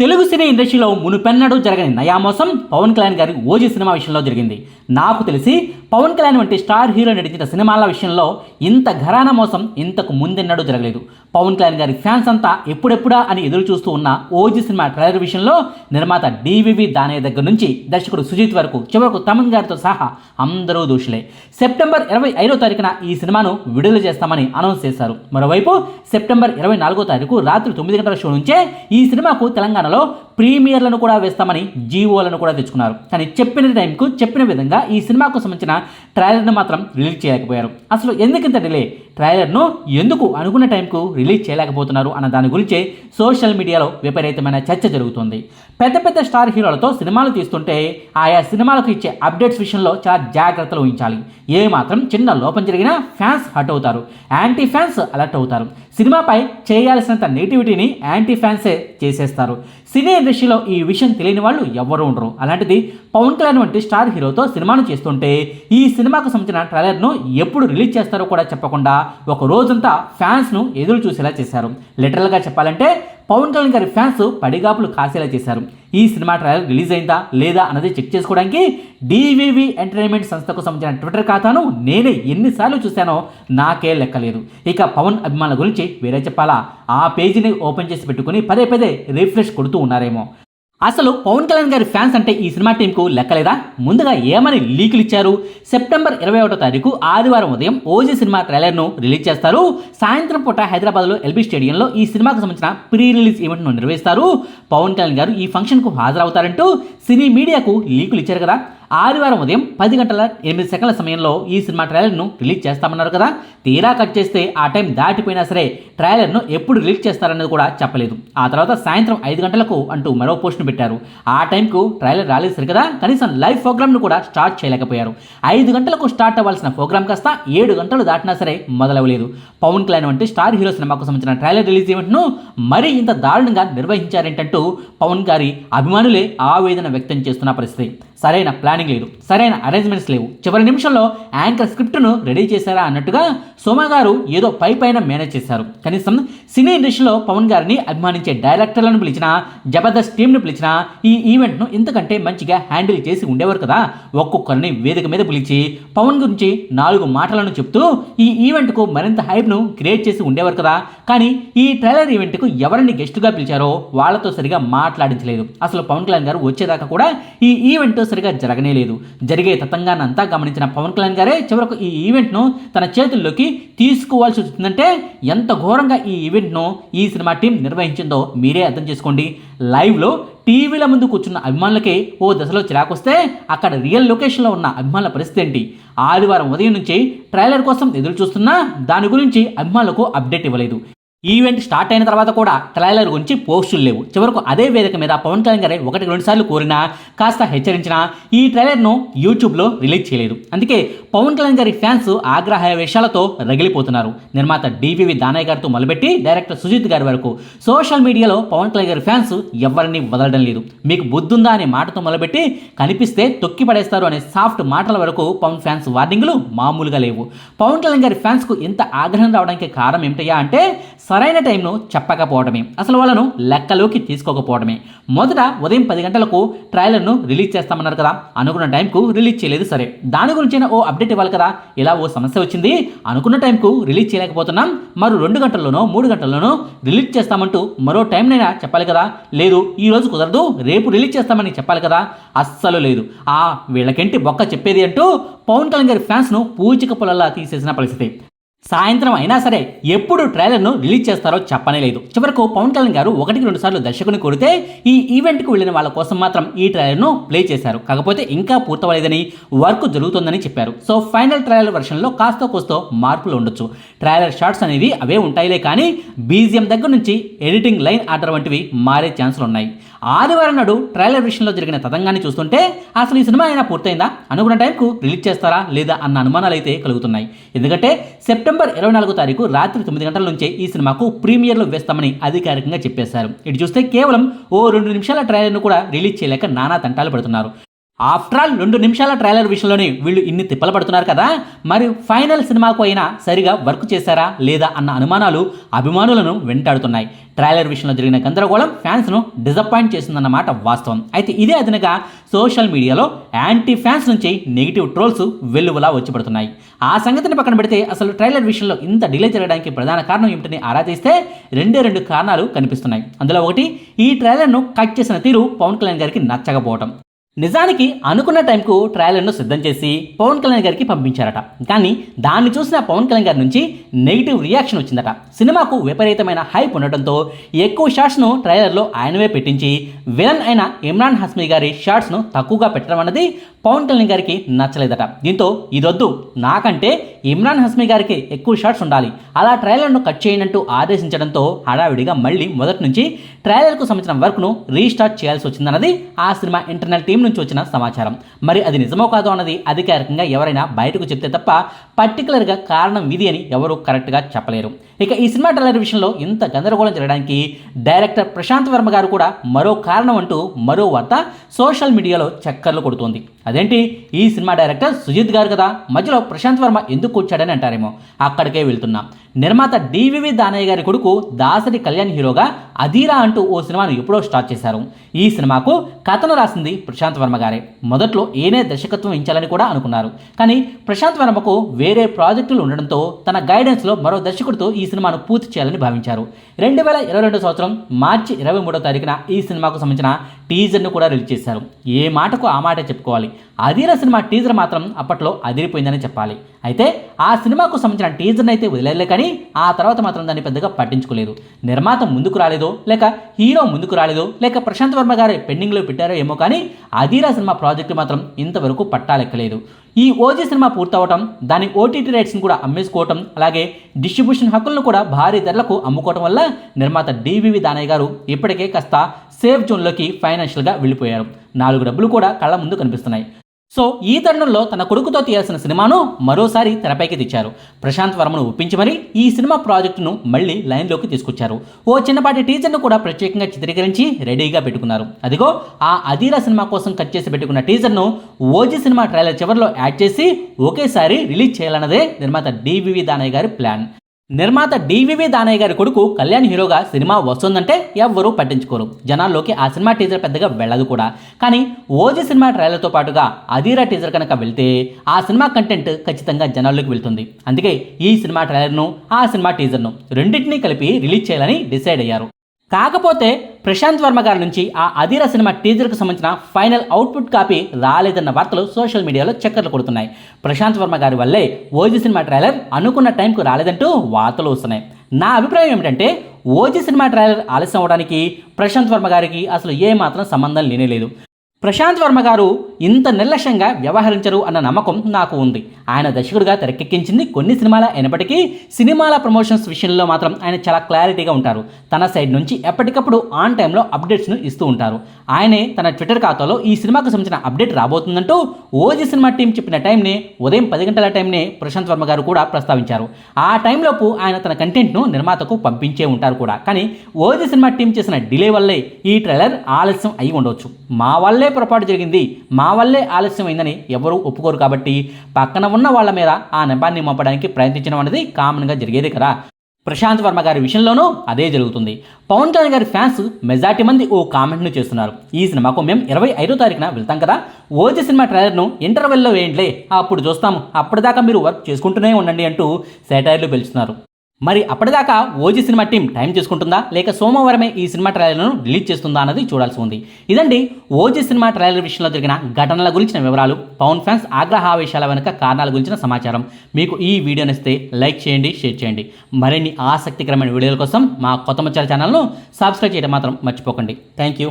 తెలుగు సినీ ఇండస్ట్రీలో మునుపెన్నడూ జరగని నయామోసం పవన్ కళ్యాణ్ గారి ఓజీ సినిమా విషయంలో జరిగింది. నాకు తెలిసి పవన్ కళ్యాణ్ వంటి స్టార్ హీరో నటించిన సినిమాల విషయంలో ఇంత ఘరాన మోసం ఇంతకు ముందెన్నడూ జరగలేదు. పవన్ కళ్యాణ్ గారి ఫ్యాన్స్ అంతా ఎప్పుడెప్పుడా అని ఎదురు చూస్తూ ఉన్న ఓజీ సినిమా ట్రైలర్ విషయంలో నిర్మాత డివివి దానయ్య దగ్గర నుంచి దర్శకుడు సుజిత్ వరకు చివరకు తమన్ గారితో సహా అందరూ దోషులే. సెప్టెంబర్ ఇరవై ఐదో తారీఖున ఈ సినిమాను విడుదల చేస్తామని అనౌన్స్ చేశారు. మరోవైపు సెప్టెంబర్ ఇరవై నాలుగో తారీఖు రాత్రి తొమ్మిది గంటల షో నుంచే ఈ సినిమాకు తెలంగాణ తెలంగాణలో ప్రీమియర్లను కూడా వేస్తామని జీవోలను కూడా తెచ్చుకున్నారు. కానీ చెప్పిన టైంకు చెప్పిన విధంగా ఈ సినిమాకు సంబంధించిన ట్రైలర్ను మాత్రం రిలీజ్ చేయలేకపోయారు. అసలు ఎందుకింత డిలే? ట్రైలర్ను ఎందుకు అనుకున్న టైంకు రిలీజ్ చేయలేకపోతున్నారు అన్న దాని గురించే సోషల్ మీడియాలో విపరీతమైన చర్చ జరుగుతుంది. పెద్ద పెద్ద స్టార్ హీరోలతో సినిమాలు తీస్తుంటే ఆయా సినిమాలకు ఇచ్చే అప్డేట్స్ విషయంలో చాలా జాగ్రత్తలు వహించాలి. ఏ మాత్రం చిన్న లోపం జరిగినా ఫ్యాన్స్ హట్ అవుతారు. యాంటీ ఫ్యాన్స్ అలర్ట్ అవుతారు. సినిమాపై చేయాల్సినంత నెగిటివిటీని యాంటీ ఫ్యాన్సే చేసేస్తారు. సినీ ఇండస్ట్రీలో ఈ విషయం తెలియని వాళ్ళు ఎవ్వరూ ఉండరు. అలాంటిది పవన్ కళ్యాణ్ వంటి స్టార్ హీరోతో సినిమాను చేస్తుంటే ఈ సినిమాకు సంబంధించిన ట్రైలర్ను ఎప్పుడు రిలీజ్ చేస్తారో కూడా చెప్పకుండా ఒక రోజంతా ఫ్యాన్స్ను ఎదురు చూసేలా చేశారు. లిటరల్గా చెప్పాలంటే పవన్ కళ్యాణ్ గారి ఫ్యాన్స్ పడిగాపులు కాసేలా చేశారు. ఈ సినిమా ట్రైలర్ రిలీజ్ అయిందా లేదా అన్నది చెక్ చేసుకోవడానికి డివివి ఎంటర్టైన్మెంట్ సంస్థకు సంబంధించిన ట్విట్టర్ ఖాతాను నేనే ఎన్నిసార్లు చూశానో నాకే లెక్కలేదు. ఇక పవన్ అభిమానుల గురించి వేరే చెప్పాలా? ఆ పేజీని ఓపెన్ చేసి పెట్టుకుని పదే పదే రిఫ్రెష్ కొడుతూ ఉన్నారేమో. అసలు పవన్ కళ్యాణ్ గారి ఫ్యాన్స్ అంటే ఈ సినిమా టీంకు లెక్కలేదా? ముందుగా ఏమని లీకులు ఇచ్చారు? సెప్టెంబర్ ఇరవై ఒకటో తారీఖు ఆదివారం ఉదయం ఓజీ సినిమా ట్రైలర్ను రిలీజ్ చేస్తారు. సాయంత్రం పూట హైదరాబాద్లో ఎల్బీ స్టేడియంలో ఈ సినిమాకు సంబంధించిన ప్రీ రిలీజ్ ఈవెంట్ను నిర్వహిస్తారు. పవన్ కళ్యాణ్ గారు ఈ ఫంక్షన్కు హాజరవుతారంటూ సినీ మీడియాకు లీకులు ఇచ్చారు కదా. ఆదివారం ఉదయం పది గంటల ఎనిమిది సెకండ్ల సమయంలో ఈ సినిమా ట్రైలర్ను రిలీజ్ చేస్తామన్నారు కదా. తీరా కట్ చేస్తే ఆ టైం దాటిపోయినా సరే ట్రైలర్ను ఎప్పుడు రిలీజ్ చేస్తారన్నది కూడా చెప్పలేదు. ఆ తర్వాత సాయంత్రం ఐదు గంటలకు అంటూ మరో పోస్ట్ను పెట్టారు. ఆ టైంకు ట్రైలర్ రాలేదు సరికదా కనీసం లైవ్ ప్రోగ్రామ్ను కూడా స్టార్ట్ చేయలేకపోయారు. ఐదు గంటలకు స్టార్ట్ అవ్వాల్సిన ప్రోగ్రామ్ కాస్త ఏడు గంటలు దాటినా సరే మొదలవలేదు. పవన్ కళ్యాణ్ వంటి స్టార్ హీరో సినిమాకు సంబంధించిన ట్రైలర్ రిలీజ్ ఈవెంట్ను మరీ ఇంత దారుణంగా నిర్వహించారేంటంటూ పవన్ గారి అభిమానులే ఆవేదన వ్యక్తం చేస్తున్న పరిస్థితి. సరైన ప్లానింగ్ లేదు సరైన అరేంజ్మెంట్స్ లేవు. చివరి నిమిషంలో యాంకర్ స్క్రిప్ట్ను రెడీ చేశారా అన్నట్టుగా సోమ గారు ఏదో పై పైన మేనేజ్ చేశారు. కనీసం సినీ ఇండస్ట్రీలో పవన్ గారిని అభిమానించే డైరెక్టర్లను పిలిచినా జబర్దస్త్ టీంను పిలిచినా ఈ ఈవెంట్ను ఇంతకంటే మంచిగా హ్యాండిల్ చేసి ఉండేవారు కదా. ఒక్కొక్కరిని వేదిక మీద పిలిచి పవన్ గురించి నాలుగు మాటలను చెప్తూ ఈ ఈవెంట్కు మరింత హైప్ను క్రియేట్ చేసి ఉండేవారు కదా. కానీ ఈ ట్రైలర్ ఈవెంట్కు ఎవరిని గెస్ట్గా పిలిచారో వాళ్ళతో సరిగా మాట్లాడించలేదు. అసలు పవన్ కళ్యాణ్ గారు వచ్చేదాకా కూడా ఈ ఈవెంట్ సరిగా జరగనే లేదు. జరిగే తతంగానంతా గమనించిన పవన్ కళ్యాణ్ గారే చివరకు ఈ ఈవెంట్ను తన చేతుల్లోకి తీసుకోవాల్సి వచ్చిందంటే ఎంత ఘోరంగా ఈ ఈవెంట్ను ఈ సినిమా టీం నిర్వహించిందో మీరే అర్థం చేసుకోండి. లైవ్లో టీవీల ముందు కూర్చున్న అభిమానులకి ఓ దశలో చిరాకొస్తే అక్కడ రియల్ లొకేషన్లో ఉన్న అభిమానుల పరిస్థితి ఏంటి? ఆదివారం ఉదయం నుంచి ట్రైలర్ కోసం ఎదురు చూస్తున్నా దాని గురించి అభిమానులకు అప్డేట్ ఇవ్వలేదు. ఈవెంట్ స్టార్ట్ అయిన తర్వాత కూడా ట్రైలర్ గురించి పోస్టులు లేవు. చివరకు అదే వేదిక మీద పవన్ కళ్యాణ్ గారే ఒకటి రెండు సార్లు కోరినా కాస్త హెచ్చరించినా ఈ ట్రైలర్ను యూట్యూబ్లో రిలీజ్ చేయలేదు. అందుకే పవన్ కళ్యాణ్ గారి ఫ్యాన్స్ ఆగ్రహ విషయాలతో రగిలిపోతున్నారు. నిర్మాత డివివి దానయ్య గారితో మొదలుపెట్టి డైరెక్టర్ సుజిత్ గారి వరకు సోషల్ మీడియాలో పవన్ కళ్యాణ్ గారి ఫ్యాన్స్ ఎవరిని వదలడం లేదు. మీకు బుద్ధుందా అనే మాటతో మొదలుపెట్టి కనిపిస్తే తొక్కి పడేస్తారు అనే సాఫ్ట్ మాటల వరకు పవన్ ఫ్యాన్స్ వార్నింగ్లు మామూలుగా లేవు. పవన్ కళ్యాణ్ గారి ఫ్యాన్స్కు ఇంత ఆగ్రహం రావడానికి కారణం ఏమిటయ్యా అంటే సరైన టైంలో చెప్పకపోవడమే. అసలు వాళ్ళను లెక్కలోకి తీసుకోకపోవడమే. మొదట ఉదయం పది గంటలకు ట్రైలర్ను రిలీజ్ చేస్తామన్నారు కదా. అనుకున్న టైంకు రిలీజ్ చేయలేదు సరే. దాని గురించిన ఓ అప్డేట్ ఇవ్వాలి కదా. ఇలా ఓ సమస్య వచ్చింది. అనుకున్న టైంకు రిలీజ్ చేయలేకపోతున్నాం. మరో రెండు గంటల్లోనో మూడు గంటల్లోనో రిలీజ్ చేస్తామంటూ మరో టైంనైనా చెప్పాలి కదా. లేదు ఈ రోజు కుదరదు. రేపు రిలీజ్ చేస్తామని చెప్పాలి కదా. అస్సలు లేదు. ఆ వీళ్ళకేంటి బొక్క చెప్పేది అంటూ పవన్ కళ్యాణ్ గారి ఫ్యాన్స్ను పూచిక పొలల్లా తీసేసిన పరిస్థితి. సాయంత్రం అయినా సరే ఎప్పుడు ట్రైలర్ను రిలీజ్ చేస్తారో చెప్పనే లేదు. చివరకు పవన్ కళ్యాణ్ గారు ఒకటికి రెండు సార్లు దర్శకుని కొడితే ఈ ఈవెంట్కు వెళ్ళిన వాళ్ళ కోసం మాత్రం ఈ ట్రైలర్ను ప్లే చేశారు. కాకపోతే ఇంకా పూర్తవలేదని వర్క్ జరుగుతుందని చెప్పారు. సో ఫైనల్ ట్రైలర్ వెర్షన్లో కాస్త కోస్తో మార్పులు ఉండొచ్చు. ట్రైలర్ షార్ట్స్ అనేవి అవే ఉంటాయిలే కానీ బీజిఎం దగ్గర నుంచి ఎడిటింగ్ లైన్ ఆర్డర్ వంటివి మారే ఛాన్సులు ఉన్నాయి. ఆదివారం నాడు ట్రైలర్ విషయంలో జరిగిన తతంగాన్ని చూస్తుంటే అసలు ఈ సినిమా అయినా పూర్తయిందా? అనుకున్న టైంకు రిలీజ్ చేస్తారా లేదా అన్న అనుమానాలు అయితే కలుగుతున్నాయి. ఎందుకంటే సెప్టెంబర్ ఇరవై నాలుగో తారీఖు రాత్రి తొమ్మిది గంటల నుంచే ఈ సినిమాకు ప్రీమియర్లు వేస్తామని అధికారికంగా చెప్పేశారు. ఇటు చూస్తే కేవలం ఓ రెండు నిమిషాల ట్రైలర్ను కూడా రిలీజ్ చేయలేక నానా తంటాలు పడుతున్నారు. ఆఫ్టర్ ఆల్ రెండు నిమిషాల ట్రైలర్ విషయంలోనే వీళ్ళు ఇన్ని తిప్పలు పడుతున్నారు కదా. మరి ఫైనల్ సినిమాకు అయినా సరిగా వర్క్ చేశారా లేదా అన్న అనుమానాలు అభిమానులను వెంటాడుతున్నాయి. ట్రైలర్ విషయంలో జరిగిన గందరగోళం ఫ్యాన్స్ను డిసప్పాయింట్ చేసిందన్నమాట వాస్తవం. అయితే ఇదే అదనగా సోషల్ మీడియాలో యాంటీ ఫ్యాన్స్ నుంచి నెగిటివ్ ట్రోల్స్ వెల్లువలా వచ్చి పడుతున్నాయి. ఆ సంగతిని పక్కన పెడితే అసలు ట్రైలర్ విషయంలో ఇంత డిలే జరగడానికి ప్రధాన కారణం ఏమిటని ఆరా తీస్తే రెండే రెండు కారణాలు కనిపిస్తున్నాయి. అందులో ఒకటి ఈ ట్రైలర్ను కట్ చేసిన తీరు పవన్ కళ్యాణ్ గారికి నచ్చకపోవటం. నిజానికి అనుకున్న టైంకు ట్రయలర్ను సిద్ధం చేసి పవన్ కళ్యాణ్ గారికి పంపించారట. కానీ దాన్ని చూసిన పవన్ కళ్యాణ్ గారి నుంచి నెగిటివ్ రియాక్షన్ వచ్చిందట. సినిమాకు విపరీతమైన హైప్ ఉండటంతో ఎక్కువ షాట్స్ను ట్రైలర్లో ఆయనవే పెట్టించి విలన్ అయిన ఇమ్రాన్ హస్మీ గారి షాట్స్ను తక్కువగా పెట్టడం అన్నది పవన్ కళ్యాణ్ గారికి నచ్చలేదట. దీంతో ఇదొద్దు నాకంటే ఇమ్రాన్ హస్మీ గారికి ఎక్కువ షాట్స్ ఉండాలి. అలా ట్రైలర్ను కట్ చేయనంటూ ఆదేశించడంతో హడావిడిగా మళ్ళీ మొదటి నుంచి ట్రైలర్కు సంబంధించిన వర్క్ను రీస్టార్ట్ చేయాల్సి వచ్చిందన్నది ఆ సినిమా ఇంటర్నల్ టీం నుంచి వచ్చిన సమాచారం. మరి అది నిజమో కాదో అన్నది అధికారికంగా ఎవరైనా బయటకు చెప్తే తప్ప పర్టికులర్గా కారణం ఇది అని ఎవరూ కరెక్ట్గా చెప్పలేరు. ఇక ఈ సినిమా ట్రైలర్ విషయంలో ఇంత గందరగోళం జరగడానికి డైరెక్టర్ ప్రశాంత్ వర్మ గారు కూడా మరో కారణం అంటూ మరో వార్త సోషల్ మీడియాలో చక్కర్లు కొడుతోంది. అదేంటి? ఈ సినిమా డైరెక్టర్ సుజిత్ గారు కదా? మధ్యలో ప్రశాంత్ వర్మ ఎందుకు వచ్చాడని అంటారేమో. అక్కడికే వెళ్తున్నాం. నిర్మాత డివివి దానయ్య గారి కొడుకు దాసరి కళ్యాణ్ హీరోగా అధీరా అంటూ ఓ సినిమాను ఎప్పుడో స్టార్ట్ చేశారు. ఈ సినిమాకు కథను రాసింది ప్రశాంత్ వర్మ గారే. మొదట్లో ఏనే దర్శకత్వం ఇచ్చాలని కూడా అనుకున్నారు. కానీ ప్రశాంత్ వర్మకు వేరే ప్రాజెక్టులు ఉండడంతో తన గైడెన్స్లో మరో దర్శకుడితో ఈ సినిమాను పూర్తి చేయాలని భావించారు. రెండు వేల ఇరవై రెండు సంవత్సరం మార్చి ఇరవై మూడో తారీఖున ఈ సినిమాకు సంబంధించిన టీజర్ను కూడా రిలీజ్ చేశారు. ఏ మాటకు ఆ మాట చెప్పుకోవాలి. అధీర సినిమా టీజర్ మాత్రం అప్పట్లో అదిరిపోయిందని చెప్పాలి. అయితే ఆ సినిమాకు సంబంధించిన టీజర్ని అయితే వదిలేలే కానీ ఆ తర్వాత మాత్రం దాన్ని పెద్దగా పట్టించుకోలేదు. నిర్మాత ముందుకు రాలేదో లేక హీరో ముందుకు రాలేదో లేక ప్రశాంత్ వర్మ గారే పెండింగ్లో పెట్టారో ఏమో కానీ అధీరా సినిమా ప్రాజెక్టు మాత్రం ఇంతవరకు పట్టాలెక్కలేదు. ఈ ఓజీ సినిమా పూర్తవటం దాని ఓటీటీ రైట్స్ని కూడా అమ్మేసుకోవటం అలాగే డిస్ట్రిబ్యూషన్ హక్కులను కూడా భారీ ధరలకు అమ్ముకోవటం వల్ల నిర్మాత డివివి దానయ్య గారు ఇప్పటికే కాస్త సేఫ్ జోన్లోకి ఫైనాన్షియల్గా వెళ్ళిపోయారు. నాలుగు డబ్బులు కూడా కళ్ళ ముందు కనిపిస్తున్నాయి. సో ఈ తరుణంలో తన కొడుకుతో తీయాల్సిన సినిమాను మరోసారి తెరపైకి తెచ్చారు ప్రశాంత్ వర్మను ఒప్పించి మరీ ఈ సినిమా ప్రాజెక్టును మళ్ళీ లైన్లోకి తీసుకొచ్చారు. ఓ చిన్నపాటి టీజర్ను కూడా ప్రత్యేకంగా చిత్రీకరించి రెడీగా పెట్టుకున్నారు. అదిగో ఆ అధీరా సినిమా కోసం కట్ చేసి పెట్టుకున్న టీజర్ను ఓజీ సినిమా ట్రైలర్ చివరిలో యాడ్ చేసి ఒకేసారి రిలీజ్ చేయాలన్నదే నిర్మాత డివివి దానయ్య గారి ప్లాన్. నిర్మాత డివివి దానయ్య గారి కొడుకు కళ్యాణ్ హీరోగా సినిమా వస్తుందంటే ఎవ్వరూ పట్టించుకోరు. జనాల్లోకి ఆ సినిమా టీజర్ పెద్దగా వెళ్ళదు కూడా. కానీ ఓజీ సినిమా ట్రైలర్తో పాటుగా అధీరా టీజర్ కనుక వెళ్తే ఆ సినిమా కంటెంట్ ఖచ్చితంగా జనాల్లోకి వెళ్తుంది. అందుకే ఈ సినిమా ట్రైలర్ను ఆ సినిమా టీజర్ను రెండింటినీ కలిపి రిలీజ్ చేయాలని డిసైడ్ అయ్యారు. కాకపోతే ప్రశాంత్ వర్మ గారి నుంచి ఆ అధీర సినిమా టీజర్కు సంబంధించిన ఫైనల్ అవుట్పుట్ కాపీ రాలేదన్న వార్తలు సోషల్ మీడియాలో చక్కర్లు కొడుతున్నాయి. ప్రశాంత్ వర్మ గారి వల్లే ఓజీ సినిమా ట్రైలర్ అనుకున్న టైంకు రాలేదంటూ వార్తలు వస్తున్నాయి. నా అభిప్రాయం ఏమిటంటే ఓజీ సినిమా ట్రైలర్ ఆలస్యం అవడానికి ప్రశాంత్ వర్మ గారికి అసలు ఏమాత్రం సంబంధం లేనే లేదు. ప్రశాంత్ వర్మ గారు ఇంత నిర్లక్ష్యంగా వ్యవహరించరు అన్న నమ్మకం నాకు ఉంది. ఆయన దర్శకుడిగా తెరకెక్కించింది కొన్ని సినిమాల అయినప్పటికీ సినిమాల ప్రమోషన్స్ విషయంలో మాత్రం ఆయన చాలా క్లారిటీగా ఉంటారు. తన సైడ్ నుంచి ఎప్పటికప్పుడు ఆన్ టైంలో అప్డేట్స్ను ఇస్తూ ఉంటారు. ఆయనే తన ట్విట్టర్ ఖాతాలో ఈ సినిమాకు సంబంధించిన అప్డేట్ రాబోతుందంటూ ఓజీ సినిమా టీం చెప్పిన టైంని ఉదయం పది గంటల టైంనే ప్రశాంత్ వర్మ గారు కూడా ప్రస్తావించారు. ఆ టైంలోపు ఆయన తన కంటెంట్ను నిర్మాతకు పంపించే ఉంటారు కూడా. కానీ ఓజీ సినిమా టీం చేసిన డిలే వల్లే ఈ ట్రైలర్ ఆలస్యం అయి ఉండవచ్చు మా వల్లే పొరపాటు జరిగింది. మా వల్లే ఆలస్యం అయిందని ఎవరూ ఒప్పుకోరు కాబట్టి పక్కన ఉన్న వాళ్ళ మీద ఆ నెపాన్ని మోపడానికి ప్రయత్నించడం అనేది కామన్గా జరిగేది కదా. ప్రశాంత్ వర్మ గారి విషయంలోనూ అదే జరుగుతుంది. పవన్ కళ్యాణ్ గారి ఫ్యాన్స్ మెజార్టీ మంది ఓ కామెంట్ను చేస్తున్నారు. ఈ సినిమాకు మేము ఇరవై ఐదో తారీఖున వెళ్తాం కదా? ఓజీ సినిమా ట్రైలర్ను ఇంటర్వెల్లో వేయండిలే. అప్పుడు చూస్తాము. అప్పటిదాకా మీరు వర్క్ చేసుకుంటూనే ఉండండి అంటూ సెటైర్లు పిలుస్తున్నారు మరి అప్పటిదాకా ఓజీ సినిమా టీం టైం చేసుకుంటుందా? లేక సోమవారమే ఈ సినిమా ట్రైలర్ను రిలీజ్ చేస్తుందా అన్నది చూడాల్సి ఉంది. ఇదండి ఓజీ సినిమా ట్రైలర్ విషయంలో జరిగిన ఘటనల గురించిన వివరాలు. పవన్ ఫ్యాన్స్ ఆగ్రహావేశాల వెనుక కారణాల గురించిన సమాచారం. మీకు ఈ వీడియో నచ్చితే లైక్ చేయండి షేర్ చేయండి. మరిన్ని ఆసక్తికరమైన వీడియోల కోసం మా కొత్త ముచ్చాల ఛానల్ను సబ్స్క్రైబ్ చేయడం మాత్రం మర్చిపోకండి. Thank you